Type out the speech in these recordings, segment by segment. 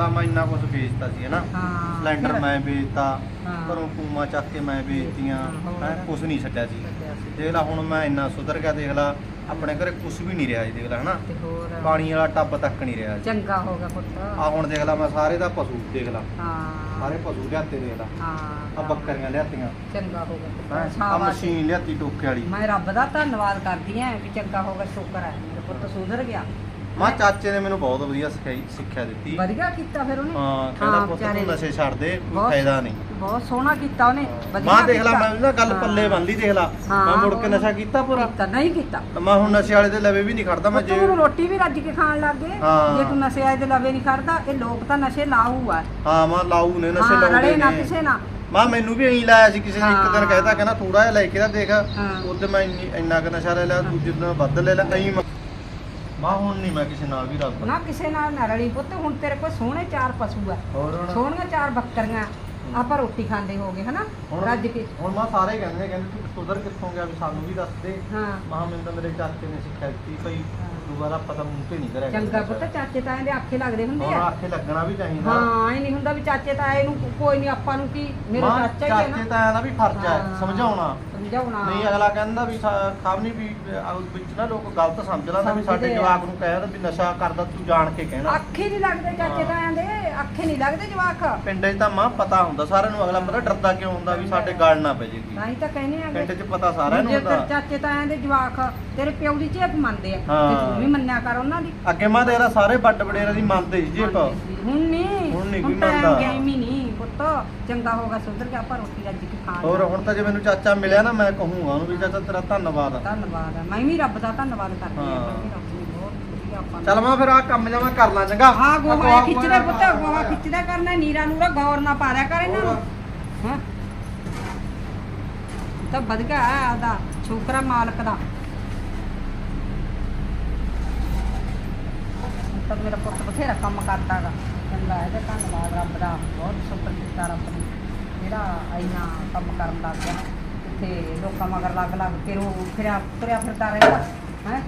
ਦੇਖ ਲਾ ਮੈਂ ਇੰਨਾ ਕੁਝ ਵੇਚਤਾ ਸੀ ਹਨਾ? ਹਾਂ ਸਿਲੰਡਰ ਮੈਂ ਵੇਚਤਾ ਹਾਂ। ਘਰੋਂ ਕੂਮਾ ਚੱਕ ਕੇ ਮੈਂ ਵੇਚਤੀਆਂ ਹੋਰ। ਹੈ ਕੁਝ ਨਹੀਂ ਛੱਡਿਆ ਸੀ। ਦੇਖ ਲਾ ਹੁਣ ਮੈਂ ਇੰਨਾ ਸੁਧਰ ਗਿਆ ਦੇਖ ਲਾ ਆਪਣੇ ਘਰੇ ਕੁਝ ਵੀ ਨਹੀਂ ਰਿਹਾ ਜੀ ਦੇਖ ਲਾ ਹਨਾ? ਤੇ ਹੋਰ? ਪਾਣੀ ਵਾਲਾ ਟੱਬ ਤੱਕ ਨਹੀਂ ਰਿਹਾ ਜੀ। ਚੰਗਾ ਹੋ ਗਿਆ ਪੁੱਤ। ਆ ਹੁਣ ਦੇਖ ਲਾ ਮੈਂ ਸਾਰੇ ਦਾ ਪਸ਼ੂ ਦੇਖ ਲਾ। ਹਾਂ। ਸਾਰੇ ਪਸ਼ੂ ਲਿਆਤੇ ਦੇਖ ਲਾ। ਹਾਂ ਆ ਬੱਕਰੀਆਂ ਲਿਆਤੀਆਂ। ਚੰਗਾ ਹੋ ਗਿਆ ਹੈਂ ਪੁੱਤ। ਆ ਸ਼ਾਬਾਸ਼। ਮਸ਼ੀਨ ਲਿਆਤੀ ਟੋਕੇ ਵਾਲੀ। ਮੈਂ ਰੱਬ ਦਾ ਧੰਨਵਾਦ ਕਰਦੀ ਆਂ ਵੀ ਚੰਗਾ ਹੋ ਗਿਆ ਸ਼ੁਕਰ ਹੈ ਮੇਰੇ ਪੁੱਤ ਸੁਧਰ ਗਿਆ। ਮਾਂ ਚਾਚੇ ਨੇ ਮੈਨੂੰ ਬਹੁਤ ਵਧੀਆ ਸਿਖਾਈ ਸਿੱਖਿਆ ਦਿੱਤੀ ਵਧੀਆ ਕੀਤਾ ਫਿਰ ਉਹਨੇ ਹਾਂ ਕਹਿੰਦਾ ਹਾਂ, ਪੁੱਤ ਵਿਚਾਰੇ ਤੂੰ ਨੇ। ਨਸ਼ੇ ਛੱਡ ਦੇ ਕੋਈ ਬਹੁਤ- ਫਾਇਦਾ ਨਹੀਂ ਬਹੁਤ ਸੋਹਣਾ ਕੀਤਾ ਉਹਨੇ ਵਧੀਆ ਮਾਂ ਦੇਖ ਲਾ ਕੀਤਾ। ਮੈਂ ਨਾ ਗੱਲ ਹਾਂ। ਪੱਲੇ ਬੰਨ ਲਈ ਦੇਖ ਲਾ ਹਾਂ, ਮੈਂ ਮੁੜ ਕੇ ਹੋਰ। ਨਸ਼ਾ ਕੀਤਾ ਪੂਰਾ ਕੀਤਾ ਨਹੀਂ ਕੀਤਾ ਤਾਂ ਮੈਂ ਹੁਣ ਨਸ਼ੇ ਵਾਲੇ ਦੇ ਲਵੇ ਵੀ ਨਹੀਂ ਖੜਦਾ ਮੈਂ ਤੂੰ ਜੇ ਰੋਟੀ ਵੀ ਰੱਜ ਕੇ ਖਾਣ ਲੱਗ ਗਏ ਹਾਂ। ਜੇ ਤੂੰ ਨਸ਼ੇ ਆਏ ਦੇ ਲਵੇ ਨਹੀਂ ਕਰਦਾ ਇਹ ਲੋਕ ਤਾਂ ਨਸ਼ੇ ਲਾਊ ਆ ਹਾਂ ਮਾਂ ਲਾਊ ਨੇ ਨਸ਼ੇ ਹਾਂ ਲਾਉਂਦੇ ਰਲੇ ਨਾ ਨੇ ਕਿਸੇ ਨਾ ਮਾਂ ਮੈਨੂੰ ਵੀ ਐਂ ਲਾਇਆ ਸੀ ਕਿਸੇ ਨੇ ਇੱਕ ਦਿਨ ਹਾਂ। ਕਹਿਤਾ ਕਹਿੰਦਾ ਥੋੜਾ ਜਿਹਾ ਲੈ ਕੇ ਤਾਂ ਦੇਖ ਹਾਂ। ਉਹਦੇ ਮੈਂ ਇੰਨੀ- ਇੰਨਾ ਕੁ ਨਸ਼ਾ ਲੈ ਲਿਆ ਦੂਜੇ ਦਿਨ ਵੱਧ ਲੈ ਲਿਆ ਐਂ ਮ- ਹੁਣ ਨਹੀਂ ਮੈਂ ਕਿਸੇ ਨਾਲ ਵੀ ਰਲਦਾ ਨਾ ਕਿਸੇ ਨਾਲ ਨਾ ਰਲੀ ਪੁੱਤ ਹੁਣ ਤੇਰੇ ਕੋਲ ਸੋਹਣੇ ਚਾਰ ਪਸ਼ੂ ਆ। ਹੋਰ ਹੁਣ? ਸੋਹਣੀਆਂ ਚਾਰ ਬੱਕਰੀਆਂ ਆਪਾਂ ਰੋਟੀ ਖਾਂਦੇ ਹੋਗੇ ਹਨਾ? ਹੁਣ- ਰੱਜ ਕੇ। ਹੁਣ ਮਾਂ ਸਾਰੇ ਕਹਿੰਦੇ ਨੇ ਕਹਿੰਦੇ ਤੂੰ ਸੁਧਰ ਕਿੱਥੋਂ ਗਿਆ ਵੀ ਸਾਨੂੰ ਵੀ ਦੱਸ ਦੇ। ਹਾਂ। ਮਾਂ ਮੈਨੂੰ ਤਾਂ ਮੇਰੇ ਚਾਚੇ ਨੇ ਸਿੱਖਿਆ ਦਿੱਤੀ ਭਈ। ਦੁਬਾਰਾ ਪਤਾ ਮੂੰਹ ਤੇ ਨਹੀਂ ਕਰਿਆ ਚੰਗਾ ਪੁੱਤ ਚਾਚੇ ਤਾਏ ਦੇ ਆਖੇ ਲੱਗਦੇ ਹੁੰਦੇ ਹੁਣ ਆ। ਆਖੇ ਲੱਗਣਾ ਵੀ ਚਾਹੀਦਾ। ਹਾਂ ਇਹ ਨਹੀਂ ਹੁੰਦਾ ਵੀ ਚਾਚੇ ਤਾਏ ਨੂੰ ਕੋਈ ਨਹੀਂ ਆਪਾਂ ਨੂੰ ਕੀ ਮੇਰਾ ਮਾਂ ਚਾਚਾ ਹੀ ਹੈ ਚਾਚੇ ਨਾ ਤਾਂ ਦਾ ਵੀ ਫਰਜ਼ ਹੈ ਹਾਂ। ਸਮਝਾਉਣਾ। ਸਮਝਾਉਣਾ। ਨਹੀਂ ਅਗਲਾ ਕਹਿੰਦਾ ਵੀ ਖਾਵਨੀ ਵੀ ਅਹ ਵਿੱਚ ਨਾ ਲੋਕ ਗਲਤ ਸਮਝ ਲੈਂਦੇ ਵੀ ਸਾਡੇ ਸਮਝਦੇ ਆ। ਜਵਾਕ ਨੂੰ ਕਹਿ ਵੀ ਨਸ਼ਾ ਕਰਦਾ ਤੂੰ ਜਾਣ ਕੇ ਕਹਿਣਾ। ਅੱਖੇ ਨਹੀਂ ਲੱਗਦੇ ਚਾਚੇ ਤਾਇਆਂ ਦੇ ਅੱਖੇ ਨਹੀਂ ਲੱਗਦੇ ਜਵਾਕ। ਪਿੰਡ 'ਚ ਤਾਂ ਮਾਂ ਪਤਾ ਹੁੰਦਾ ਸਾਰਿਆਂ ਨੂੰ ਅਗਲਾ ਪਤਾ ਡਰਦਾ ਕਿਉਂ ਹੁੰਦਾ ਵੀ ਸਾਡੇ ਗਾਲ ਨਾ ਪੈ ਜੇ ਕੋਈ। ਤਾਂ ਕਹਿੰਦੇ ਆ ਪਿੰਡ 'ਚ ਪਤਾ ਸਾਰਿਆਂ ਨੂੰ ਜੇ ਹੁੰਦਾ। ਚਾਚੇ ਤਾਇਆਂ ਦੇ ਜਵਾਕ ਤੇਰੇ ਪਿਓ ਦੀ ਚੇਪ ਮੰਨਦੇ ਆ। ਤੇ ਹਾਂ। ਤੂੰ ਵੀ ਮੰਨਿਆ ਕਰ ਉਹਨਾਂ ਦੀ। ਅੱਗੇ ਮਾਂ ਤੇਰਾ ਸਾਰੇ ਵੱਡ ਵਡੇਰਾਂ ਦੀ ਮੰਨਦੇ ਸੀ ਜੇਪ ਹੁਣ ਨਹੀਂ। ਹੁਣ ਨਹੀਂ ਕੋਈ ਮੰਨਦਾ। ਗਿਆ ਹੀ ਨਹੀਂ। ਪੁੱਤ ਚੰਗਾ ਹੋਗਾ ਸੁਧਰ ਗਿਆ ਰੋਟੀ ਰੱਜ ਕੇ ਖਾਣ ਹੋਰ ਹੁਣ ਤਾਂ ਜੇ ਮੈਨੂੰ ਚਾਚਾ ਮਿਲਿਆ ਨਾ ਮੈਂ ਕਹੂੰਗਾ ਉਹਨੂੰ ਵੀ ਚਾਚਾ ਤੇਰਾ ਧੰਨਵਾਦ ਆ। ਧੰਨਵਾਦ ਹੈ ਮੈਂ ਵੀ ਰੱਬ ਦਾ ਧੰਨਵਾਦ ਕਰਦੀ ਹਾਂ ਹਾਂ। ਕਿਉਂਕਿ ਰੱਬ ਨੇ ਬਹੁਤ ਵਧੀਆ ਆਪਾਂ ਨੂੰ- ਚੱਲ ਮਾਂ ਫਿਰ ਆ ਕੰਮ ਜਾਵਾਂ ਕਰ ਲਾਂ ਚੰਗਾ। ਹਾਂ ਗੋਹਾ ਖਿੱਚਦਾ ਪੁੱਤ ਗੋਹਾ ਖਿੱਚਦਾ ਕਰਨਾ ਨੀਰਾ ਨੂਰਾ ਗੌਰ ਨਾ ਪਾ ਲਿਆ ਕਰ ਇਹਨਾਂ ਨੂੰ। ਹਾਂ? ਤਾਂ ਵਧ ਗਿਆ ਆਦਾ ਛੋਕਰਾ ਮਾਲਕ ਦਾ। ਤਾਂ ਮੇਰਾ ਪੁੱਤ ਬਥੇਰਾ ਕੰਮ ਕਰਦਾਗਾ। ਚੰਗਾ ਇਹਦਾ ਧੰਨਵਾਦ ਰੱਬ ਦਾ। ਬਹੁਤ ਸ਼ੁਕਰ ਕੀਤਾ ਰੱਬ ਨੇ। ਜਿਹੜਾ ਇੰਨਾ ਕੰਮ ਕਰਨ ਲੱਗ ਗਿਆ ਇੱਥੇ ਲੋਕਾਂ ਮਗਰ ਲੱਗ ਲੱਗ ਕੇ ਰੋ ਫਿਰਿਆ, ਤੁਰਿਆ ਫਿਰਦਾ ਰਹਿੰਦਾ, ਹੈ।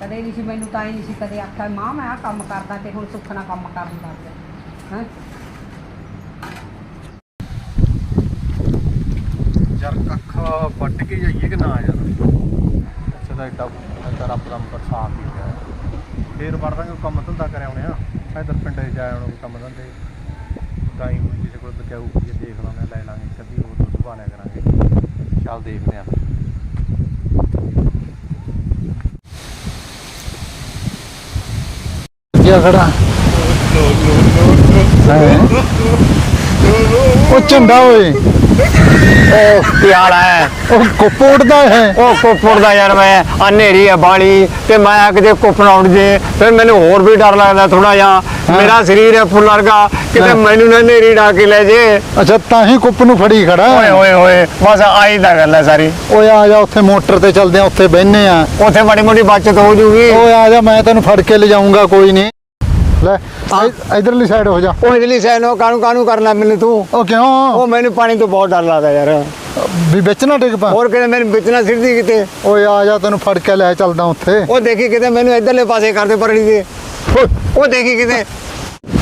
ਕਦੇ ਨਹੀਂ ਸੀ, ਮੈਨੂੰ ਤਾਂ ਹੀ ਨਹੀਂ ਸੀ ਕਦੇ ਆਖਿਆ, ਮਾਂ, ਮੈਂ ਆ ਕੰਮ ਕਰਦਾ ਤੇ ਹੁਣ ਸੁੱਖ ਨਾਲ ਕੰਮ ਕਰਨ ਲੱਗ ਗਿਆ, ਹੈ। ਯਾਰ ਕੱਖ ਵੱਟ ਕੇ ਜਾਈਏ ਕਿ ਨਾ ਯਾਰ? ਅੱਛਾ ਤਾਂ ਏਡਾ ਏਡਾ ਰੱਬ ਦਾ ਅੰਬਰ ਸਾਫ਼ ਹੀ ਗਿਆ ਫੇਰ ਵੜ ਦਾਂਗੇ ਕੰਮ ਧੰਦਾ ਕਰ ਆਉਣੇ ਆ ਇਧਰ ਪਿੰਡੇ 'ਚ ਜਾ ਆਉਣੇ ਕੰਮ ਧੰਦੇ। ਗਾਈ ਹੋਈ ਕਿਸੇ ਕੋਲ ਬਚਾਊ ਕੀ ਦੇਖ ਲਾਂਗੇ ਲੈ ਲਾਂਗੇ ਕਦੀ ਉਹ ਦੁੱਧ ਪਾ ਲਿਆ ਕਰਾਂਗੇ। ਚੱਲ ਦੇਖਦੇ ਆ। ਕਿਆ ਖੜਾ। ਉਹ ਝੰਡਾ ਓਏ। ਉਹ ਹਾਲ ਹੈ। ਉਹ ਕੋਪੋੜਦਾ ਹੈ। ਉਹ ਕੁੱਪੜ ਦਾ ਯਾਰ ਮੈਂ। ਆ ਹਨੇਰੀ ਹੈ ਬਾਲੀ। ਤੇ ਮੈਂ ਕਿਤੇ ਕੁੱਪ ਨਾ ਉੱਡ ਜੇ। ਫਿਰ ਮੈਨੂੰ ਹੋਰ ਵੀ ਡਰ ਲੱਗਦਾ ਥੋੜਾ ਜਿਹਾ। ਮੇਰਾ ਸਰੀਰ ਹੈ ਫੁੱਲ ਵਰਗਾ। ਕਿਤੇ। ਮੈਨੂੰ ਨਾ ਹਨੇਰੀ ਡਾ ਕੇ ਲੈ ਜੇ। ਅੱਛਾ ਤਾਂ ਹੀ ਕੁੱਪ ਨੂੰ ਫੜੀ ਖੜਾ। ਓਏ ਓਏ ਓਏ। ਬਸ ਆਈ ਤਾਂ ਗੱਲ ਹੈ ਸਾਰੀ। ਓਏ ਆ ਜਾ ਉੱਥੇ ਮੋਟਰ ਤੇ ਚੱਲਦੇ ਆ ਉੱਥੇ ਬਹਿਨੇ ਆ ਉੱਥੇ ਬੜੀ ਮੋਟੀ ਬਚਤ ਹੋ ਜੂਗੀ। ਓਏ ਆ ਜਾ ਮੈਂ ਤੈਨੂੰ ਫੜ ਕੇ ਲਿਜਾਊਂਗਾ ਕੋਈ ਨਹੀਂ। ਲੈ ਇਧਰਲੀ ਸਾਈਡ ਹੋ ਜਾ। ਉਹ ਇਦਲੀ ਸੈਨ ਉਹ ਕਾਣੂ ਕਾਣੂ ਕਰਨਾ ਮੈਨੂੰ ਤੂੰ? ਉਹ ਕਿਉਂ? ਉਹ ਮੈਨੂੰ ਪਾਣੀ ਤੋਂ ਬਹੁਤ ਡਰ ਲੱਗਦਾ ਯਾਰ। ਵੀ ਵਿੱਚ ਨਾ ਡਿੱਗ ਪਾ। ਹੋਰ ਕਿਤੇ ਮੈਨੂੰ ਵਿਚਣਾ ਸਿੱਧੀ ਕਿਤੇ। ਓਏ ਆ ਜਾ ਤੈਨੂੰ ਫੜ ਕੇ ਲੈ ਚੱਲਦਾ ਉੱਥੇ। ਉਹ ਦੇਖੀ ਕਿਤੇ ਮੈਨੂੰ ਇਧਰਲੇ ਪਾਸੇ ਕਰਦੇ ਪਰੜੀ ਦੇ। ਉਹ ਦੇਖੀ ਕਿਤੇ।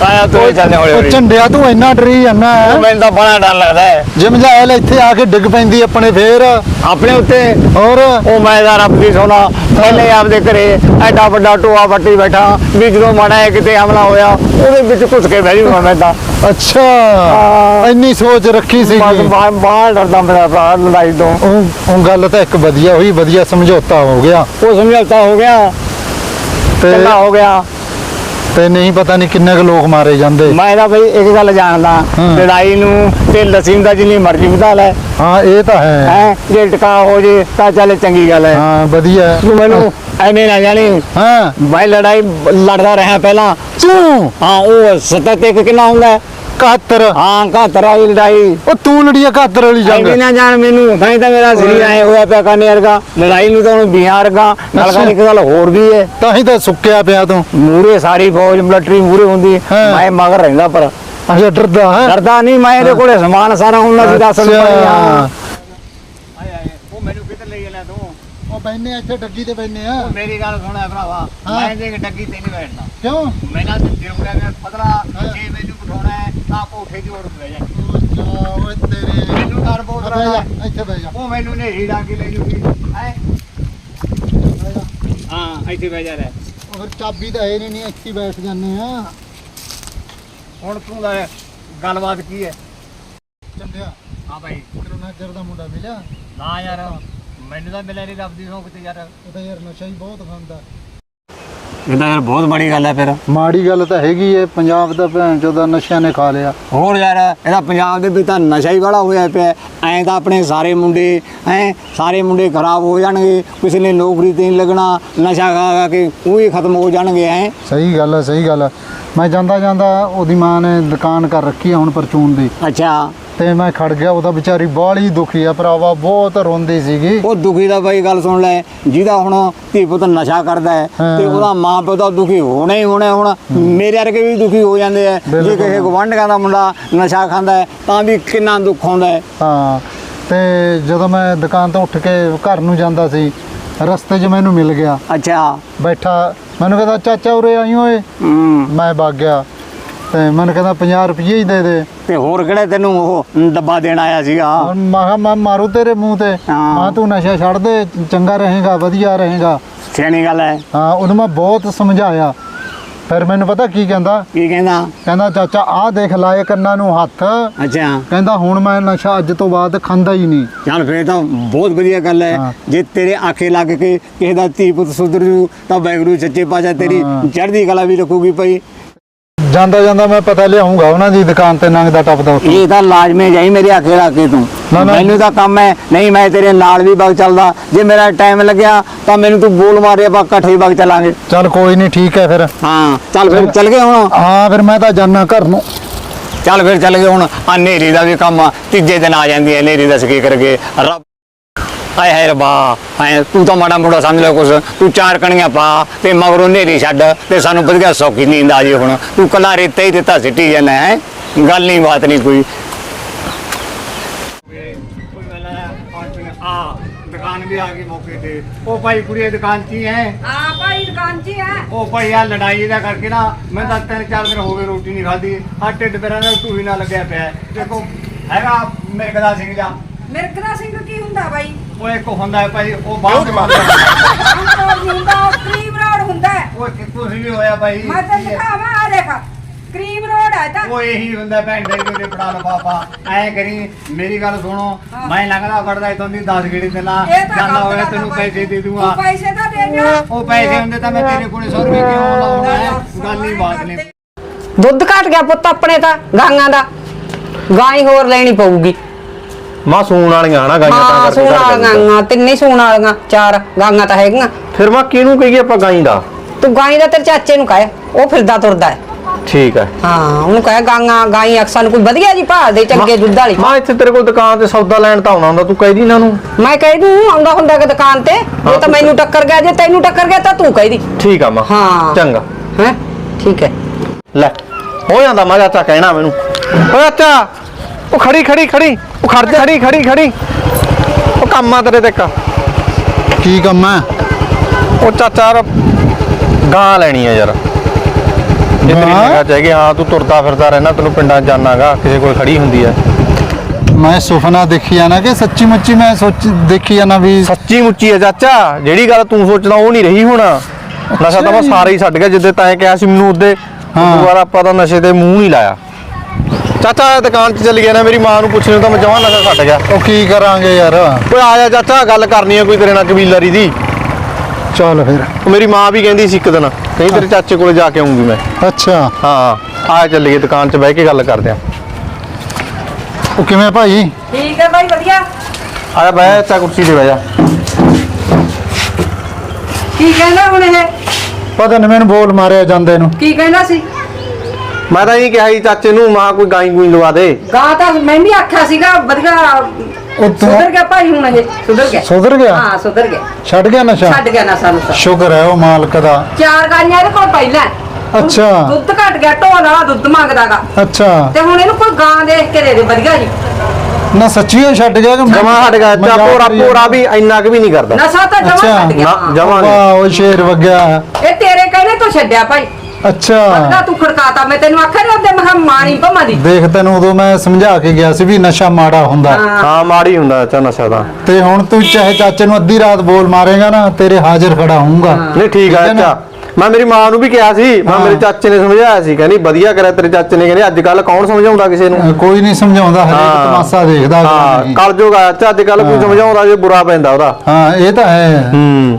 ਆਇਆ ਤੂੰ ਚੱਲਦੇ ਹੌਲੀ ਉਹ ਹੌਲੀ ਝੰਡਿਆ ਤੂੰ ਇੰਨਾ ਡਰੀ ਜਾਂਦਾ ਉਹ ਮੈਨੂੰ ਤਾਂ ਬੜਾ ਡਰ ਲੱਗਦਾ ਹੈ। ਜਿਮ ਜਾਇਲ ਇੱਥੇ ਆ ਕੇ ਡਿੱਗ ਪੈਂਦੀ ਆਪਣੇ ਫੇਰ। ਆਪਣੇ ਉੱਤੇ? ਹੋਰ? ਉਹ ਮੈਂ ਦਾ ਰੱਬ ਦੀ ਸੋਨਾ ਪਹਿਲੇ ਆਪਦੇ ਘਰੇ ਐਡਾ ਵੱਡਾ ਟੋਆ ਵੱਟੀ ਬੈਠਾ ਵੀ ਜਦੋਂ ਮਾੜਾ ਕਿਤੇ ਹਮਲਾ ਹੋਇਆ ਉਹਦੇ ਵਿੱਚ ਘੁਸ ਕੇ ਬਹਿ ਮੈਂ ਤਾਂ। ਅੱਛਾ। ਹਾਂ। ਇੰਨੀ ਸੋਚ ਰੱਖੀ ਸੀ ਬਸ ਬਾਹਰ ਬਾਹਰ ਡਰਦਾ ਮੇਰਾ ਭਰਾ ਲੜਾਈ ਤੋਂ। ਉਹ ਉਹ ਗੱਲ ਤਾਂ ਇੱਕ ਵਧੀਆ ਹੋਈ ਵਧੀਆ ਸਮਝੌਤਾ ਹੋ ਗਿਆ। ਉਹ ਸਮਝੌਤਾ ਹੋ ਗਿਆ। ਤੇ ਚੰਗਾ ਹੋ ਗਿਆ। ਤੇ ਨਹੀਂ ਪਤਾ ਨਹੀਂ ਕਿੰਨੇ ਕੁ ਲੋਕ ਮਾਰੇ ਜਾਂਦੇ। ਮੈਂ ਤਾਂ ਬਈ ਇੱਕ ਗੱਲ ਜਾਣਦਾ ਹਾਂ। ਲੜਾਈ ਨੂੰ ਤੇ ਲਸੀਮ ਦਾ ਜਿੰਨੀ ਮਰਜ਼ੀ ਵਧਾ ਲੈ। ਹਾਂ ਇਹ ਤਾਂ ਹੈ। ਹੈ ਜੇ ਟਕਾ ਹੋ ਜੇ ਤਾਂ ਚੱਲ ਚੰਗੀ ਗੱਲ ਹੈ। ਹਾਂ ਵਧੀਆ। ਤੂੰ ਮੈਨੂੰ ਐਵੇਂ ਨਾ ਜਾਣੀ। ਹਾਂ। ਮੈਂ ਲੜਾਈ ਲੜਦਾ ਰਿਹਾ ਪਹਿਲਾਂ। ਤੂੰ ਹਾਂ ਉਹ ਸੱਤਾ ਤੇ ਇੱਕ ਕਿੰਨਾ ਹੁੰਦਾ ਹੈ? 71 ਹਾਂ ਕਾ ਤਰਾਈ ਲੜਾਈ। ਉਹ ਤੂੰ ਲੜੀ 71 ਵਾਲੀ ਜੰਗ। ਐਵੇਂ ਨਾ ਜਾਣ ਮੈਨੂੰ ਤਾਂ ਤਾਂ ਮੇਰਾ ਸਰੀਰ ਐ ਹੋਇਆ ਪਿਆ ਕਾਨੇ ਵਰਗਾ। ਲੜਾਈ ਨੂੰ ਤਾਂ ਹੁਣ ਬਿਹਾਰ ਵਰਗਾ। ਨਾਲ। ਇੱਕ ਗੱਲ ਹੋਰ ਵੀ ਹੈ। ਤਾਂ ਹੀ ਤਾਂ ਸੁੱਕਿਆ ਪਿਆ ਤੂੰ। ਮੂਰੇ ਸਾਰੀ ਫੌਜ ਮਿਲਟਰੀ ਮੂਰੇ ਹੁੰਦੀ। ਮੈਂ ਮਗਰ ਰਹਿੰਦਾ ਪਰ। ਅੱਛਾ ਡਰਦਾ ਹੈ? ਡਰਦਾ ਨਹੀਂ ਮੈਂ ਇਹਦੇ ਕੋਲੇ ਸਮਾਨ ਸਾਰਾ ਹੁੰਦਾ ਸੀ ਦੱਸ ਨੂੰ ਅੱਛਾ। ਆਏ ਆਏ ਉਹ ਮੈਨੂੰ ਕਿੱਧਰ ਲਈ ਗਿਆ ਤੂੰ ਉਹ ਬੈਨੇ ਇੱਥੇ ਡੱਗੀ ਤੇ ਬੈਨੇ ਆ। ਮੇਰੀ ਗੱਲ ਸੁਣਿਆ ਭਰਾਵਾ ਹਾਂ। ਮੈਂ ਜੇ ਡੱਗੀ ਤੇ ਨਹੀਂ ਬੈਠਦਾ। ਕਿਉਂ? ਮੈਂ ਨਾ ਦਿਉਂਗਾ ਮੈਂ ਪਤਲਾ ਕੋਠੇ ਦੀ ਹੋਰ ਬਹਿ ਜਾ। ਓਏ ਤੇਰੇ ਮੈਨੂੰ ਬਹਿ ਲੱਗਦਾ। ਜਾ ਇੱਥੇ ਬਹਿ ਜਾ। ਉਹ ਮੈਨੂੰ ਨੇਰੀ ਲਾ ਕੇ ਲੈ ਜੂਗੀ ਹੈ? ਜਾ। ਹਾਂ ਇੱਥੇ ਬਹਿ ਜਾ ਰਹਿ। ਉਹ ਫਿਰ ਚਾਬੀ ਤਾਂ ਹੈ ਨਹੀਂ ਨਹੀਂ ਇੱਥੇ ਬੈਠ ਜਾਂਦੇ ਆ। ਹੁਣ ਤੂੰ ਦਾ ਗੱਲਬਾਤ ਕੀ ਹੈ? ਚੱਲਿਆ। ਹਾਂ ਭਾਈ। ਤੇਰੇ ਨਾਜਰ ਦਾ ਮੁੰਡਾ ਮਿਲਿਆ। ਨਾ ਯਾਰ। ਮੈਨੂੰ ਤਾਂ ਮਿਲਿਆ ਨਹੀਂ ਰੱਬ ਦੀ ਸੌਂਕ ਤੇ ਯਾਰ। ਉਹ ਤਾਂ ਯਾਰ ਨਸ਼ਾ ਹੀ ਬਹੁਤ ਖਾਂਦਾ। ਇਹ ਤਾਂ ਯਾਰ ਬਹੁਤ ਬੜੀ ਗੱਲ ਹੈ ਫਿਰ। ਮਾੜੀ ਗੱਲ ਤਾਂ ਹੈਗੀ ਏ ਪੰਜਾਬ ਦਾ ਭੈਣ ਚੋਦਾ ਨਸ਼ਿਆਂ ਨੇ ਖਾ ਲਿਆ। ਹੋਰ ਯਾਰ ਇਹਦਾ ਪੰਜਾਬ ਦੇ ਵਿੱਚ ਤਾਂ ਨਸ਼ਾ ਹੀ ਬੜਾ ਹੋਇਆ ਪਿਆ। ਐਂ ਤਾਂ ਆਪਣੇ ਸਾਰੇ ਮੁੰਡੇ ਐ ਸਾਰੇ ਮੁੰਡੇ ਖਰਾਬ ਹੋ ਜਾਣਗੇ। ਕਿਸੇ ਨੇ ਨੌਕਰੀ ਤੇ ਨਹੀਂ ਲੱਗਣਾ ਨਸ਼ਾ ਖਾ ਖਾ ਕੇ ਉਹ ਹੀ ਖਤਮ ਹੋ ਜਾਣਗੇ ਐ ਸਹੀ ਗੱਲ ਹੈ ਸਹੀ ਗੱਲ ਹੈ। ਮੈਂ ਜਾਂਦਾ ਜਾਂਦਾ ਉਹਦੀ ਮਾਂ ਨੇ ਦੁਕਾਨ ਕਰ ਰੱਖੀ ਆ ਹੁਣ ਪਰਚੂਨ ਦੀ। ਅੱਛਾ। ਤੇ ਮੈਂ ਖੜ ਗਿਆ ਉਹਦਾ ਵਿਚਾਰੀ ਬਾਹਲੀ ਦੁਖੀ ਆ ਭਰਾਵਾ ਬਹੁਤ ਰੋਂਦੀ ਸੀਗੀ। ਉਹ ਦੁਖੀ ਦਾ ਬਾਈ ਗੱਲ ਸੁਣ ਲੈ ਜਿਹਦਾ ਹੁਣ ਧੀ ਪੁੱਤ ਨਸ਼ਾ ਕਰਦਾ ਹੈ। ਤੇ ਉਹਦਾ ਮਾਂ ਪਿਓ ਤਾਂ ਦੁਖੀ ਹੋਣਾ ਹੀ ਹੋਣਾ ਹੁਣ। ਮੇਰੇ ਵਰਗੇ ਵੀ ਦੁਖੀ ਹੋ ਜਾਂਦੇ ਆ। ਜੇ। ਕਿਸੇ ਗਵਾਂਢੀਆਂ ਦਾ ਮੁੰਡਾ ਨਸ਼ਾ ਖਾਂਦਾ ਹੈ ਤਾਂ ਵੀ ਕਿੰਨਾ ਦੁੱਖ ਹੁੰਦਾ ਹੈ। ਹਾਂ ਤੇ ਜਦੋਂ ਮੈਂ ਦੁਕਾਨ ਤੋਂ ਉੱਠ ਕੇ ਘਰ ਨੂੰ ਜਾਂਦਾ ਸੀ ਰਸਤੇ 'ਚ ਮੈਨੂੰ ਮਿਲ ਗਿਆ। ਅੱਛਾ। ਬੈਠਾ ਮੈਨੂੰ ਕਹਿੰਦਾ ਚਾਚਾ ਉਰੇ ਆਈ ਓਏ। ਹੂੰ। ਮੈਂ ਵਗ ਗਿਆ। ਤੇ ਮੈਨੂੰ ਕਹਿੰਦਾ 50 ਰੁਪਏ ਹੀ ਦੇ ਦੇ। ਤੇ ਹੋਰ ਕਿਹੜੇ ਤੈਨੂੰ ਉਹ ਡੱਬਾ ਦੇਣ ਆਇਆ ਸੀਗਾ? ਹੁਣ ਮੈਂ ਕਿਹਾ ਮੈਂ ਮਾਰੂ ਤੇਰੇ ਮੂੰਹ ਤੇ। ਹਾਂ। ਮਾਂ ਤੂੰ ਨਸ਼ਾ ਛੱਡ ਦੇ ਚੰਗਾ ਰਹੇਗਾ ਵਧੀਆ ਰਹੇਗਾ। ਸਿਆਣੀ ਗੱਲ ਹੈ। ਹਾਂ ਉਹਨੂੰ ਮੈਂ ਬਹੁਤ ਸਮਝਾਇਆ। ਫਿਰ ਮੈਨੂੰ ਪਤਾ ਕੀ ਕਹਿੰਦਾ? ਕੀ ਕਹਿੰਦਾ? ਕਹਿੰਦਾ ਚਾਚਾ ਆਹ ਦੇਖ ਲਾਏ ਕੰਨਾਂ ਨੂੰ ਹੱਥ। ਅੱਛਾ। ਕਹਿੰਦਾ ਹੁਣ ਮੈਂ ਨਸ਼ਾ ਅੱਜ ਤੋਂ ਬਾਅਦ ਖਾਂਦਾ ਹੀ ਨਹੀਂ। ਚੱਲ ਫੇਰ ਤਾਂ ਬਹੁਤ ਵਧੀਆ ਗੱਲ ਹੈ। ਜੇ ਤੇਰੇ ਆਖੇ ਲੱਗ ਕੇ ਕਿਸੇ ਦਾ ਧੀ ਪੁੱਤ ਸੁਧਰ ਜੂ ਤਾਂ ਵੈਗਰੂ ਸੱਚੇ ਪਾਸ਼ਾ ਤੇਰੀ। ਚੜ੍ਹਦੀ ਕਲਾ ਵੀ ਰੱਖੂਗੀ ਭਾਈ। ਜਾਂਦਾ ਜਾਂਦਾ ਮੈਂ ਪਤਾ ਲਿਆਉਂਗਾ ਉਹਨਾਂ ਦੀ ਦੁਕਾਨ ਤੇ ਲੰਘਦਾ ਟੱਪਦਾ ਉੱਥੇ ਇਹ ਤਾਂ ਲਾਜ਼ਮੀ ਜਾਈ ਮੇਰੇ ਆਖੇ ਲੱਗ ਕੇ ਤੂੰ। ਨਾ, ਨਾ। ਮੈਨੂੰ ਤਾਂ ਕੰਮ ਹੈ। ਨਹੀਂ ਮੈਂ ਤੇਰੇ ਨਾਲ ਵੀ ਬਗ ਚੱਲਦਾ। ਜੇ ਮੇਰਾ ਟਾਈਮ ਲੱਗਿਆ ਤਾਂ ਮੈਨੂੰ ਤੂੰ ਬੋਲ ਮਾਰੇ ਆਪਾਂ ਇਕੱਠੇ ਹੀ ਬਗ ਚੱਲਾਂਗੇ। ਚੱਲ ਕੋਈ ਨਹੀਂ ਠੀਕ ਹੈ ਫਿਰ। ਹਾਂ ਚੱਲ ਫਿਰ ਚੱਲ ਗਏ ਹੁਣ। ਹਾਂ ਫਿਰ ਮੈਂ ਤਾਂ ਜਾਣਾ ਘਰ ਨੂੰ। ਚੱਲ ਫਿਰ ਚੱਲ ਗਏ ਹੁਣ। ਆ ਨੇਰੀ ਦਾ ਵੀ ਕੰਮ ਆ, ਤੀਜੇ ਦਿਨ ਆ ਜਾਂਦੀ ਹੈ ਨੇਰੀ ਦੱਸ ਕੀ ਕਰਗੇ ਰੱਬ ਆਏ ਹਾਏ ਰੱਬਾ ਆਏ ਤੂੰ ਤਾਂ ਮਾੜਾ ਮੋੜਾ ਸਮਝ ਲੈ ਕੁਛ। ਤੂੰ ਚਾਰ ਕਣੀਆਂ ਪਾ ਤੇ ਮਗਰੋਂ ਨੇਰੀ ਛੱਡ ਤੇ ਸਾਨੂੰ ਵਧੀਆ ਸੌਖੀ ਨੀਂਦ ਆ ਜੇ ਹੁਣ। ਤੂੰ ਕੱਲਾ ਰੇਤੇ ਹੀ ਦਿੱਤਾ ਸਿੱਟੀ ਜਾਂਦਾ ਹੈ? ਗੱਲ ਨਹੀਂ ਬਾਤ ਨਹੀਂ ਕੋਈ। ਆ ਦੁਕਾਨ ਵੀ ਆ ਗਈ ਮੌਕੇ ਤੇ। ਉਹ ਭਾਈ ਕੁੜੀ ਦੁਕਾਨ 'ਚ ਹੀ? ਹੈ ਹਾਂ ਭਾਈ ਦੁਕਾਨ 'ਚ ਹੀ? ਹੈ ਉਹ ਭਾਈ ਆ ਲੜਾਈ ਦਾ ਕਰਕੇ ਨਾ ਮੈਂ ਤਾਂ ਤਿੰਨ ਚਾਰ ਦਿਨ ਹੋ ਗਏ ਰੋਟੀ ਨਹੀਂ ਖਾਧੀ। ਆ ਢਿੱਡ ਮੇਰਾ ਨਾ ਲੱਗਿਆ ਪਿਆ। ਦੇਖੋ ਹੈਗਾ ਮਿਰਗਦਾ ਸਿੰਘ ਜਾ। ਮਿਰਗਦਾ ਸਿੰਘ ਕੀ ਹੁੰਦਾ ਬਾਈ? ਉਹ ਇੱਕ ਹੁੰਦਾ ਹੈ ਭਾਈ ਉਹ ਬਾਹਰ ਦੇ ਮਾਰਦਾ ਹੁੰਦਾ? ਕਰੀਮ ਰੋਡ ਹੁੰਦਾ ਹੈ। ਉਹ ਕਿੱਥੋਂ ਸੀ ਵੀ ਹੋਇਆ ਭਾਈ ਮੈਂ ਤੈਨੂੰ ਦਿਖਾਵਾਂ ਆ ਦੇਖ। ਕਰੀਮ ਰੋਡ ਹੈ ਤਾਂ। ਉਹ ਇਹੀ ਹੁੰਦਾ ਭੈਣ ਦੇ ਦੇ ਫੜਾ ਲਫਾਫਾ ਐ ਕਰੀ ਮੇਰੀ ਗੱਲ ਸੁਣੋ ਹਾਂ। ਮੈਂ ਲੰਘਦਾ ਵੜਦਾ ਇਥੋਂ ਦੀ 10 ਗੇੜੀ ਤੇ ਨਾ ਇਹ ਤਾਂ ਜਾਂਦਾ ਹੋਇਆ ਤੈਨੂੰ। ਪੈਸੇ ਦੇ ਤੂੰ ਦੂੰਗਾ। ਪੈਸੇ ਤਾਂ ਦੇ ਜਾ ਉਹ ਪੈਸੇ ਹੁੰਦੇ ਤਾਂ ਮੈਂ ਤੇਰੇ ਕੋਲੇ 100 ਰੁਪਏ ਕਿਉਂ ਲਾਉਂਦਾ ਹੈ? ਗੱਲ ਨਹੀਂ ਬਾਤ ਨਹੀਂ। ਦੁੱਧ ਘਟ ਗਿਆ ਪੁੱਤ ਆਪਣੇ ਤਾਂ ਗਾਂਾਂ ਦਾ। ਗਾਂ ਹੀ ਹੋਰ ਲੈਣੀ ਪਊਗੀ। ਮਾਂ ਸੂਣ ਵਾਲੀਆਂ ਹਨਾ ਗਾਈਆਂ ਹਾਂ ਤਾਂ ਸੂਣ ਕਰਕੇ ਘੱਟ ਵਾਲੀਆਂ ਗਾਂ, ਤਿੰਨੇ ਸੂਣ ਵਾਲੀਆਂ ਚਾਰ ਗਾਂਾਂ ਤਾਂ ਹੈਗੀਆਂ। ਫਿਰ ਮਾਂ ਕਿਹਨੂੰ ਕਹੀਏ ਆਪਾਂ ਗਾਈ ਦਾ? ਤੂੰ ਗਾਂ ਦਾ ਤੇਰੇ ਚਾਚੇ ਨੂੰ ਕਹਿ ਉਹ ਫਿਰਦਾ ਤੁਰਦਾ ਹੈ। ਠੀਕ ਹੈ। ਹਾਂ ਉਹਨੂੰ ਕਹਿ ਗਾਂਾਂ ਗਾਈ ਅਕਸਰ ਨੂੰ ਕੋਈ ਵਧੀਆ ਜੀ ਭਾਅ ਦੇ ਚੰਗੇ ਦੁੱਧ ਵਾਲੀ। ਮਾਂ ਇੱਥੇ ਤੇਰੇ ਕੋਲ ਦੁਕਾਨ ਤੇ ਸੌਦਾ ਲੈਣ ਤਾਂ ਆਉਣਾ ਹੁੰਦਾ ਤੂੰ ਕਹਿ ਦੀ ਇਹਨਾਂ ਨੂੰ ਮੈਂ ਕਹਿ ਦੂੰ ਆਉਂਦਾ ਹੁੰਦਾ ਕਿ ਦੁਕਾਨ ਤੇ ਜੇ ਤਾਂ ਮੈਨੂੰ ਟੱਕਰ ਗਿਆ ਜੇ ਤੈਨੂੰ ਟੱਕਰ ਗਿਆ ਤਾਂ ਤੂੰ ਕਹਿ ਦੀ। ਠੀਕ ਆ ਮਾਂ। ਹਾਂ। ਚੰਗਾ। ਹੈ? ਠੀਕ ਹੈ। ਲੈ ਹੋ ਜਾਂਦਾ ਮਾਂ ਚਾਚਾ ਕਹਿਣਾ ਮੈਨੂੰ। ਓ ਚਾਚਾ ਉਹ ਖੜੀ ਖੜੀ ਖੜੀ। ਉਹ ਖੜ ਜਾ। ਖੜੀ ਖੜੀ ਖੜੀ। ਉਹ ਕੰਮ ਆ ਤੇਰੇ ਤੇ ਇੱਕ। ਕੀ ਕੰਮ ਹੈ ਉਹ ਚਾਚਾ ਯਾਰ ਗਾਂ ਲੈਣੀ ਆ ਯਾਰ। ਜੇ ਤੇਰੀ ਗਾਂ? ਨਿਗਾਹ ਚ ਹੈਗੀ। ਹਾਂ ਤੂੰ ਤੁਰਦਾ ਫਿਰਦਾ ਰਹਿਣਾ। ਤੈਨੂੰ ਪਿੰਡਾਂ ਜਾਣਾਗਾ ਕਿਸੇ ਕੋਲ ਖੜੀ ਹੁੰਦੀ ਹੈ ਮੈਂ ਸੁਪਨਾ ਦੇਖੀ ਜਾਣਾ ਕਿ ਸੱਚੀ ਮੁੱਚੀ ਮੈਂ ਸੋਚ ਦੇਖੀ ਜਾਣਾ ਵੀ ਸੱਚੀ ਮੁੱਚੀ ਹੈ ਚਾਚਾ। ਜਿਹੜੀ ਗੱਲ ਤੂੰ ਸੋਚਦਾ ਉਹ ਨਹੀਂ ਰਹੀ ਹੁਣ। ਨਸ਼ਾ ਤਾਂ ਮੈਂ ਜੀ। ਸਾਰਾ ਹੀ ਛੱਡ ਗਿਆ। ਜਿੱਦੇ ਤੈਂ ਕਿਹਾ ਸੀ ਮੈਨੂੰ ਉਹਦੇ। ਹਾਂ। ਦੁਬਾਰਾ ਆਪਾਂ ਤਾਂ ਨਸ਼ੇ ਤੇ ਮੂੰਹ ਨਹੀਂ ਲਾਇਆ। ਚਾਚਾ ਦੁਕਾਨ 'ਚ ਚੱਲ ਗਿਆ ਨਾ ਮੇਰੀ ਮਾਂ ਨੂੰ ਪੁੱਛਣ ਤਾਂ ਮੈਂ ਜਮਾਂ ਨਸ਼ਾ ਛੱਡ ਗਿਆ। ਉਹ ਕੀ ਕਰਾਂਗੇ ਯਾਰ? ਓਏ ਆ ਜਾ ਚਾਚਾ ਗੱਲ ਕਰਨੀ ਹੈ ਕੋਈ ਤੇਰੇ ਨਾਲ ਕਬੀਲਦਾਰੀ ਦੀ। ਚੱਲ ਫਿਰ। ਉਹ ਮੇਰੀ ਮਾਂ ਵੀ ਕਹਿੰਦੀ ਸੀ ਇੱਕ ਦਿਨ ਕਹੀਂ ਤੇਰੇ ਚਾਚੇ ਕੋਲੇ ਜਾ ਕੇ ਆਉਂਗੀ ਮੈਂ। ਅੱਛਾ। ਹਾਂ ਆ ਚੱਲੀਏ ਦੁਕਾਨ 'ਚ ਬਹਿ ਕੇ ਗੱਲ ਕਰਦੇ ਆ। ਉਹ ਕਿਵੇਂ ਭਾਈ? ਠੀਕ ਹੈ ਭਾਈ ਵਧੀਆ। ਆ ਜਾ ਬਹਿ ਚਾ ਕੁਰਸੀ ਤੇ ਬਹਿ ਜਾ। ਕੀ ਕਹਿੰਦਾ ਹੁਣ ਇਹ? ਪਤਾ ਨਹੀਂ ਮੈਨੂੰ ਬੋਲ ਮਾਰਿਆ ਜਾਂਦੇ ਨੂੰ। ਕੀ ਕਹਿੰਦਾ ਸੀ? ਮੈਂ ਤਾਂ ਇਹ ਕਿਹਾ ਸੀ ਚਾਚੇ ਨੂੰ ਮਾਂ ਕੋਈ ਗਾਈ ਗੂਈ ਲਵਾ ਦੇ। ਗਾਂ ਤਾਂ ਮੈਂ ਵੀ ਆਖਿਆ ਸੀਗਾ ਵਧੀਆ ਸੁਧਰ ਗਿਆ ਭਾਈ ਹੁਣ ਇਹ ਸੁਧਰ ਗਿਆ। ਸੁਧਰ ਗਿਆ? ਹਾਂ ਸੁਧਰ ਗਿਆ। ਛੱਡ ਗਿਆ ਨਸ਼ਾ? ਛੱਡ ਗਿਆ ਨਾ ਸਾਨੂੰ ਤਾਂ ਸ਼ੁਕਰ ਹੈ ਉਹ ਮਾਲਕ ਦਾ। ਚਾਰ ਗਾਈਆਂ ਇਹਦੇ ਕੋਲ ਪਹਿਲਾਂ। ਅੱਛਾ। ਦੁੱਧ ਘਟ ਗਿਆ ਢੋਲ ਵਾਲਾ ਦੁੱਧ ਮੰਗਦਾਗਾ। ਅੱਛਾ। ਤੇ ਹੁਣ ਇਹਨੂੰ ਕੋਈ ਗਾਂ ਦੇਖ ਕੇ ਦੇ ਦੇ ਵਧੀਆ ਜੀ। ਨਾ ਸੱਚੀ ਉਹ ਛੱਡ ਗਿਆ ਕਿ ਜਮਾ ਹਟ ਗਿਆ ਚਾ ਪੋਰਾ ਪੋਰਾ ਵੀ ਇੰਨਾ ਕੁ ਵੀ ਨਹੀਂ ਕਰਦਾ। ਨਸ਼ਾ ਤਾਂ ਜਮਾ ਛੱਡ ਗਿਆ। ਜਮਾ ਨਹੀਂ। ਵਾਹ ਉਹ ਸ਼ੇਰ ਵਗਿਆ। ਇਹ ਤੇਰੇ ਕਹਿੰਦੇ ਤੋਂ ਛੱਡਿਆ ਭਾਈ। ਅੱਛਾ। ਬੰਦਾ ਤੂੰ ਖੜਕਾਤਾ ਮੈਂ ਤੈਨੂੰ ਆਖਿਆ ਨਾ ਉਹਦੇ ਮਖਾ ਮਾਰੀ ਭਮਾ ਦੀ। ਦੇਖ ਤੈਨੂੰ ਉਦੋਂ ਮੈਂ ਸਮਝਾ ਕੇ ਗਿਆ ਸੀ ਵੀ ਨਸ਼ਾ ਮਾੜਾ ਹੁੰਦਾ। ਹਾਂ। ਹਾਂ ਮਾੜੀ ਹੁੰਦਾ ਚਾਚਾ ਨਸ਼ਾ ਤਾਂ। ਤੇ ਹੁਣ ਤੂੰ ਚਾਹੇ ਚਾਚੇ ਨੂੰ ਅੱਧੀ ਰਾਤ ਬੋਲ ਮਾਰੇਗਾ ਨਾ ਤੇਰੇ ਹਾਜ਼ਰ ਖੜਾ ਹੋਊਗਾ। ਨਹੀਂ ਠੀਕ ਆ ਹੈ ਨਾ? ਚਾਚਾ ਮੈਂ ਮੇਰੀ ਮਾਂ ਨੂੰ ਵੀ ਕਿਹਾ ਸੀ ਮੈਂ ਹਾਂ। ਮੇਰੇ ਚਾਚੇ ਨੇ ਸਮਝਾਇਆ ਸੀ ਕਹਿੰਦੀ ਵਧੀਆ ਕਰਿਆ ਤੇਰੇ ਚਾਚੇ ਨੇ ਕਹਿੰਦੇ ਅੱਜ ਕੱਲ ਕੌਣ ਸਮਝਾਉਂਦਾ ਕਿਸੇ ਨੂੰ? ਕੋਈ ਨਹੀਂ ਸਮਝਾਉਂਦਾ ਹਰੇਕ। ਤਮਾਸ਼ਾ ਦੇਖਦਾ ਅਗਲਾ ਹਾਂ ਨਹੀਂ। ਕਲ ਜੋਗਾ ਚਾਚਾ ਅੱਜ ਕੱਲ ਕੋਈ। ਸਮਝਾਉਂਦਾ ਜੇ ਬੁਰਾ ਪੈਂਦਾ ਉਹਦਾ। ਹਾਂ ਇਹ ਤਾਂ ਹੈ। ਹੂੰ।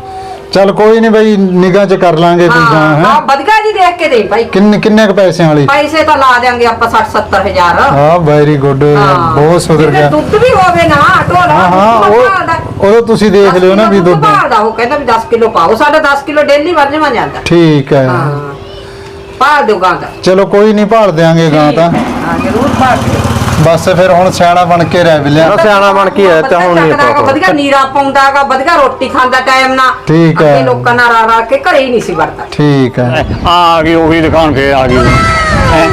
ਚੱਲ ਕੋਈ ਨਹੀਂ ਬਈ ਨਿਗਾਹ ਚ ਕਰ ਲਾਂਗੇ ਕੋਈ ਹਾਂ ਹਾਂ ਹੈ? ਵਧੀਆ ਜੀ ਦੇਖ ਕੇ ਦੇ ਭਾਈ ਕਿੰਨੇ ਕਿੰਨੇ ਕੁ ਪੈਸਿਆਂ ਵਾਲੀ? ਪੈਸੇ ਤਾਂ ਲਾ ਦੇਾਂਗੇ ਆਪਾਂ 60 70 ਹਜ਼ਾਰ। ਹਾਂ ਵੈਰੀ ਗੁੱਡ ਬਹੁਤ ਸੁਧਰ ਗਿਆ। ਦੁੱਧ ਵੀ ਹੋਵੇ ਨਾ ਢੋਲਾ ਹਾਂ ਹਾਂ ਉਹ ਉਦੋਂ ਤੁਸੀਂ ਦੇਖ ਲਿਓ ਨਾ ਵੀ ਦੁੱਧ ਭਾਲਦਾ ਉਹ ਕਹਿੰਦਾ ਵੀ 10 ਕਿਲੋ ਪਾਓ। ਸਾਡਾ 10 ਕਿਲੋ ਡੇਲੀ ਵਰਜਵਾ ਜਾਂਦਾ। ਠੀਕ ਹੈ। ਹਾਂ। ਪਾਲ ਦਿਓ ਗਾਂ ਦਾ। ਚਲੋ ਕੋਈ ਨਹੀਂ ਭਾਲ ਦਿਆਂਗੇ ਗਾਂ ਤਾਂ। ਹਾਂ ਜ਼ਰੂਰ ਪਾਲ ਦਿਓ। ਬਸ ਫਿਰ ਹੁਣ ਸਿਆਣਾ ਬਣ ਕੇ ਰਹਿ ਬਿਲਿਆ ਸਿਆਣਾ ਬਣ ਕੇ ਆਇਆ ਤਾਂ ਹੁਣ ਨਹੀਂ ਆਪਾਂ ਵਧੀਆ ਨੀਰਾ ਪਾਉਂਦਾਗਾ ਵਧੀਆ ਰੋਟੀ ਖਾਂਦਾ ਟਾਈਮ ਨਾਲ। ਠੀਕ ਹੈ। ਅੱਗੇ ਲੋਕਾਂ ਨਾਲ ਰਾ ਰਾ ਕੇ ਘਰੇ ਹੀ ਨਹੀਂ ਸੀ ਵੜਦਾ ਠੀਕ ਹੈ। ਆ ਗਈ ਉਹੀ ਦੁਕਾਨ ਫੇਰ ਆ ਗਈ। ਹੈਂ।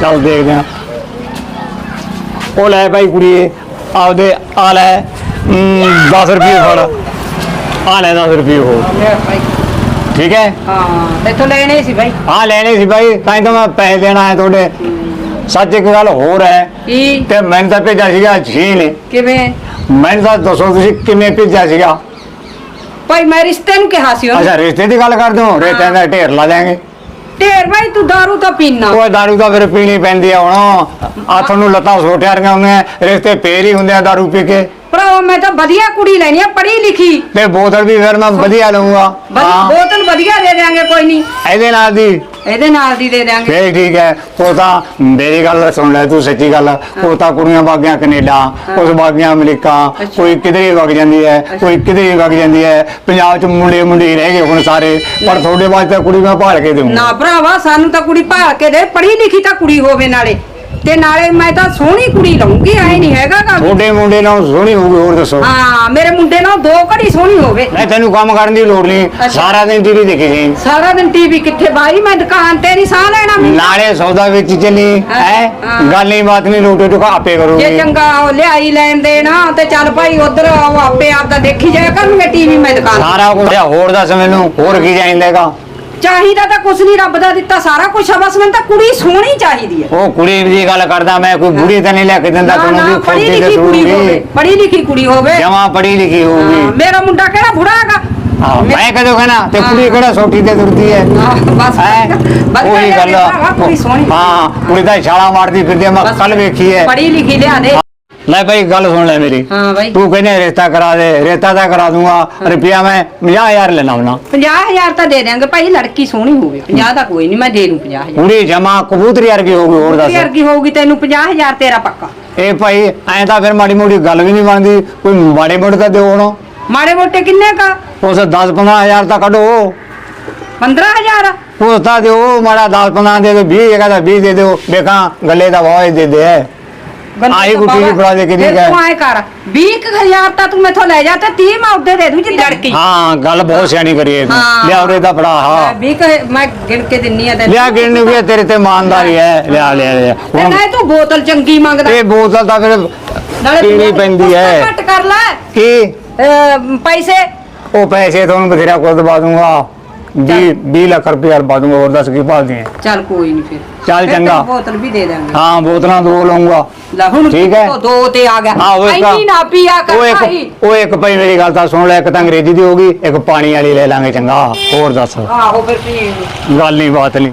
ਚੱਲ ਦੇਖਦੇ ਆ ਉਹ ਲੈ ਭਾਈ ਕੁੜੀਏ ਆਪਦੇ ਆ ਲੈ 10 ਰੁਪਏ ਫੜ। ਆ ਲੈ 10 ਰੁਪਏ ਹੋ ਠੀਕ ਹੈ? ਹਾਂ ਤੇਥੋਂ ਲੈਣੇ ਸੀ ਭਾਈ ਹਾਂ ਲੈਣੇ ਸੀ ਭਾਈ ਤਾਂ ਤਾਂ ਮੈਂ ਪੈਸੇ ਦੇਣਾ ਹੈ ਤੁਹਾਡੇ। ਸੱਚ ਇੱਕ ਗੱਲ ਹੋਰ ਹੈ ਕੀ? ਤੇ ਮੈਨੂੰ ਤਾਂ ਭੇਜਿਆ ਸੀਗਾ ਛੀ ਨੇ ਕਿਵੇਂ? ਮੈਨੂੰ ਤਾਂ ਦੱਸੋ ਤੁਸੀਂ ਕਿਵੇਂ ਭੇਜਿਆ ਸੀਗਾ? ਭਾਈ ਮੈਂ ਰਿਸ਼ਤੇ ਨੂੰ ਕਿਹਾ ਸੀ ਉਹਨੂੰ। ਅੱਛਾ ਰਿਸ਼ਤੇ ਦੀ ਗੱਲ ਕਰਦੇ ਹੋ? ਰਿਸ਼ਤਿਆਂ ਦਾ ਢੇਰ ਲਾ ਦਿਆਂਗੇ। ਢੇਰ ਭਾਈ ਤੂੰ दारू ਤਾਂ ਪੀਣਾ ਉਹ ਦਾਰੂ ਤਾਂ ਫਿਰ ਪੀਣੀ ਪੈਂਦੀ ਆ ਹੁਣ। ਆ ਤੁਹਾਨੂੰ ਲੱਤਾਂ ਸੋਟਿਆ ਰਹੀਆਂ ਹੁੰਦੀਆਂ ਰਿਸ਼ਤੇ ਫੇਰ ਹੀ ਹੁੰਦੇ ਆ ਦਾਰੂ ਪੀ ਕੇ। ਭਰਾ ਮੈਂ ਤਾਂ ਵਧੀਆ ਕੁੜੀ ਲੈਣੀ ਆ ਪੜ੍ਹੀ ਲਿਖੀ। ਤੇ ਬੋਤਲ ਵੀ ਫਿਰ ਮੈਂ ਵਧੀਆ ਲਊਂਗਾ। ਹਾਂ। ਬੋਤਲ ਵਧੀਆ ਦੇ ਦਿਆਂਗੇ ਕੋਈ ਨਹੀਂ ਇਹਦੇ ਨਾਲ ਦੀ। ਇਹਦੇ ਨਾਲ ਦੀ ਦੇ ਦਿਆਂਗੇ। ਫੇਰ ਠੀਕ ਹੈ। ਉਹ ਤਾਂ ਮੇਰੀ ਗੱਲ ਸੁਣ ਲੈ ਤੂੰ ਸੱਚੀ ਗੱਲ। ਉਹ ਤਾਂ ਕੁੜੀਆਂ ਵਾਗੀਆਂ ਕੈਨੇਡਾ ਉਸ ਵਾਗੀਆਂ ਅਮਰੀਕਾ ਕੋਈ ਕਿਧਰੇ ਵਗ ਜਾਂਦੀ ਹੈ ਕੋਈ ਕਿਧਰੇ ਵਗ ਜਾਂਦੀ ਹੈ। ਪੰਜਾਬ ਚ ਮੁੰਡੇ ਮੁੰਡੇ ਹੀ ਰਹਿ ਗਏ ਹੁਣ ਸਾਰੇ। ਪਰ ਤੁਹਾਡੇ ਵਾਸਤੇ ਕੁੜੀ ਮੈਂ ਭਾਲ ਕੇ ਦੇਵਾਂਗਾ ਨਾ ਭਰਾਵਾ ਸਾਨੂੰ ਤਾਂ ਕੁੜੀ ਭਾਲ ਕੇ ਦੇ। ਪੜ੍ਹੀ ਲਿਖੀ ਤਾਂ ਕੁੜੀ ਹੋਵੇ ਨਾਲੇ। ਤੇ ਨਾਲੇ ਮੈਂ ਤਾਂ ਸੋਹਣੀ ਕੁੜੀ ਲਊਂਗੀ ਐ ਨਹੀਂ ਹੈਗਾ ਗਾ ਤੁਹਾਡੇ ਮੁੰਡੇ ਨਾਲ ਸੋਹਣੀ ਹੋਊਗੀ ਹੋਰ ਦੱਸੋ। ਹਾਂ ਮੇਰੇ ਮੁੰਡੇ ਨਾਲ ਦੋ ਘੜੀ ਸੋਹਣੀ ਹੋਵੇ। ਨਹੀਂ ਤੈਨੂੰ ਕੰਮ ਕਰਨ ਦੀ ਲੋੜ ਨਹੀਂ। ਸਾਰਾ ਦਿਨ ਟੀਵੀ ਦੇਖੀ ਜਾਈਂ ਸਾਰਾ ਦਿਨ ਟੀਵੀ ਕਿੱਥੇ? ਬਾਈ ਮੈਂ ਦੁਕਾਨ ਤੇ ਨਹੀਂ ਸਾਹ ਲੈਣਾ ਨਾਲੇ ਸੌਦਾ ਵਿੱਚ ਚੱਲੀ ਹਾਂ। ਗੱਲ ਨਹੀਂ ਬਾਤ ਨਹੀਂ ਰੋਟੀ ਟੁਕਾ ਆਪੇ ਜੇ ਕਰੂਗੀ ਚੰਗਾ ਉਹ ਲਿਆਈ ਲੈਣ ਦੇ ਨਾ ਤੇ ਚੱਲ ਭਾਈ ਉਧਰ ਉਹ ਆਪੇ ਆਪਦਾ ਦੇਖੀ ਜਾਇਆ ਕਰਨਗੇ ਟੀਵੀ ਮੈਂ ਦੁਕਾਨ। ਸਾਰਾ ਕੁਝ ਹੋਰ ਦੱਸ ਮੈਨੂੰ ਹੋਰ ਕੀ ਚਾਹੀਦਾਗਾ ਚਾਹੀਦਾ ਤਾਂ ਕੁਛ ਨਹੀਂ ਰੱਬ ਦਾ ਦਿੱਤਾ ਸਾਰਾ ਕੁਛ ਆ ਬਸ ਮੈਨੂੰ ਤਾਂ ਕੁੜੀ ਸੋਹਣੀ ਚਾਹੀਦੀ ਹੈ। ਉਹ ਕੁੜੀ ਦੀ ਗੱਲ ਕਰਦਾ ਮੈਂ ਕੋਈ ਬੁੜੀ ਤਾਂ ਨਹੀਂ ਲੈ ਕੇ ਦਿੰਦਾ ਨਾ ਤੁਹਾਨੂੰ ਨਾ ਵੀ ਪੜ੍ਹੀ ਖੋਤੀ ਤੇ ਲਿਖੀ ਕੁੜੀ ਹੋਵੇ ਸੂਗੀ ਪੜ੍ਹੀ ਲਿਖੀ ਕੁੜੀ ਹੋਵੇ। ਜਮਾ ਪੜੀ ਲਿਖੀ ਹਾਂ, ਹੋਊਗੀ ਮੇਰਾ ਮੁੰਡਾ ਕਿਹੜਾ ਬੁੜਾ ਹੈਗਾ? ਹਾਂ ਮੈਂ ਕਦੋਂ ਕਹਿਣਾ ਤੇ। ਕੁੜੀ ਕਿਹੜਾ ਸੋਟੀ ਤੇ ਤੁਰਦੀ ਹੈ? ਹਾਂ, ਬਸ ਹੈਂ? ਬਸ ਉਹੀ ਗੱਲ ਕੁੜੀ ਸੋਹਣੀ। ਹਾਂ ਕੁੜੀ ਦਾ ਛਾਲਾ ਮਾਰਦੀ ਫਿਰਦੀ ਆ, ਮੈਂ ਬਸ ਕੱਲ ਵੇਖੀ ਹੈ। ਪੜ੍ਹੀ ਲਿਖੀ ਲਿਆ ਦੇ। ਲੈ ਭਾਈ ਗੱਲ ਸੁਣ ਲੈ ਮੇਰੀ। ਹਾਂ ਬਾਈ। ਤੂੰ ਕਹਿੰਦੇ ਰਿਸ਼ਤਾ ਕਰਾ ਦੇ ਰਿਸ਼ਤਾ ਤਾਂ ਕਰਾ ਦੂੰਗਾ ਰੁਪਿਆ ਮੈਂ 50000 ਲੈਣਾ ਹੁਣਾ। 50000 ਤਾਂ ਦੇ ਦਿਆਂਗੇ ਭਾਈ ਲੜਕੀ ਸੋਹਣੀ ਹੋਵੇ। 50 ਤਾਂ ਕੋਈ ਨਹੀਂ ਮੈਂ ਦੇ ਦੂੰ 50000 ਕੁੜੀ ਜਮਾ ਕਬੂਤਰੀ ਵਰਗੀ ਹੋਊਗੀ ਹੋਰ ਦੱਸ। ਕੀ ਹੋਊਗੀ ਤੈਨੂੰ 50000 ਤੇਰਾ ਪੱਕਾ। ਇਹ ਭਾਈ ਐਂ ਤਾਂ ਫਿਰ ਮਾੜੀ ਮੋਟੀ ਗੱਲ ਵੀ ਨਹੀਂ ਬਣਦੀ ਕੋਈ ਮਾੜੇ ਮੋਟੇ ਤਾਂ ਦਿਓ ਹੁਣ। ਮਾੜੇ ਮੋਟੇ ਕਿੰਨੇ ਕਾ? ਉਸ 10 15000 ਤਾਂ ਕੱਢੋ। 15000 ਉਸ ਤਾਂ ਦਿਓ ਮਾੜਾ 10 15 ਦੇ ਦਿਓ 20 ਜਗ੍ਹਾ ਦਾ 20 ਦੇ ਦਿਓ। ਵੇਖਾਂ ਗੱਲੇ ਦਾ ਵਾਹ ਦੇ ਦੇ ਆਹੀ ਗੁੱਟੀ ਦੀ ਫੜਾ ਦੇ ਕੇ ਠੀਕ ਹੈ। ਤੂੰ ਐ ਕਰ 20000 ਤਾਂ ਤੂੰ ਮੈਥੋਂ ਲੈ ਜਾ ਤੇ 30 ਮੈਂ ਉਹਦੇ ਦੇ ਦੂੰ ਜੀ ਲੜਕੀ। ਹਾਂ ਗੱਲ ਬਹੁਤ ਸਿਆਣੀ ਕਰੀਏ ਤੂੰ। ਲਿਆ ਉਰੇ ਦਾ ਫੜਾ ਹਾਂ। 20 ਮੈਂ ਗਿਣ ਕੇ ਦਿੰਨੀ ਆ ਤੈਨੂੰ। ਲਿਆ ਗਿਣਨੀ ਵੀ ਤੇਰੇ ਤੇ ਇਮਾਨਦਾਰੀ ਹੈ। ਲਿਆ ਲਿਆ ਲਿਆ। ਤੇ ਹੁਣ ਨਾ ਤੂੰ ਬੋਤਲ ਚੰਗੀ ਮੰਗਦਾ। ਇਹ ਬੋਤਲ ਤਾਂ ਫਿਰ ਨਾਲੇ ਪੀਣੀ ਪੈਂਦੀ ਹੈ। ਘੱਟ ਕਰ ਲੈ। ਕੀ? ਪੈਸੇ। ਉਹ ਪੈਸੇ ਤੁਹਾਨੂੰ ਬਥੇਰਾ ਕੁਝ ਦਵਾ ਦੂੰਗਾ। 20 20 ਲੱਖ ਰੁਪਏ ਦਵਾ ਦੂੰਗਾ ਹੋਰ ਦੱਸ ਕੀ ਭਾਲਦੀ ਹੈ ਚੱਲ ਕੋਈ ਨਹੀਂ ਫਿਰ। ਚੱਲ ਫਿਰ ਚੰਗਾ। ਤੈਨੂੰ ਬੋਤਲ ਵੀ ਦੇ ਦਾਂਗੇ। ਹਾਂ ਬੋਤਲਾਂ ਦੋ ਲਊਂਗਾ। ਲੈ ਹੁਣ ਠੀਕ ਹੈ। ਦੋ ਤੇ ਆ ਗਿਆ। ਹਾਂ ਉਹ ਇੱਕ ਇੰਨੀ ਨਾ ਪੀਆ ਕਰ ਉਹ ਭਾਈ। ਇੱਕ ਉਹ ਇੱਕ ਭਾਈ ਮੇਰੀ ਗੱਲ ਤਾਂ ਸੁਣ ਲੈ ਇੱਕ ਤਾਂ ਅੰਗਰੇਜ਼ੀ ਦੀ ਹੋਗੀ ਇੱਕ ਪਾਣੀ ਵਾਲੀ ਲੈ ਲਾਂਗੇ ਚੰਗਾ। ਹੋਰ ਦੱਸ। ਆਹੋ ਫਿਰ ਪੀ ਗੱਲ ਨਹੀਂ ਬਾਤ ਨਹੀਂ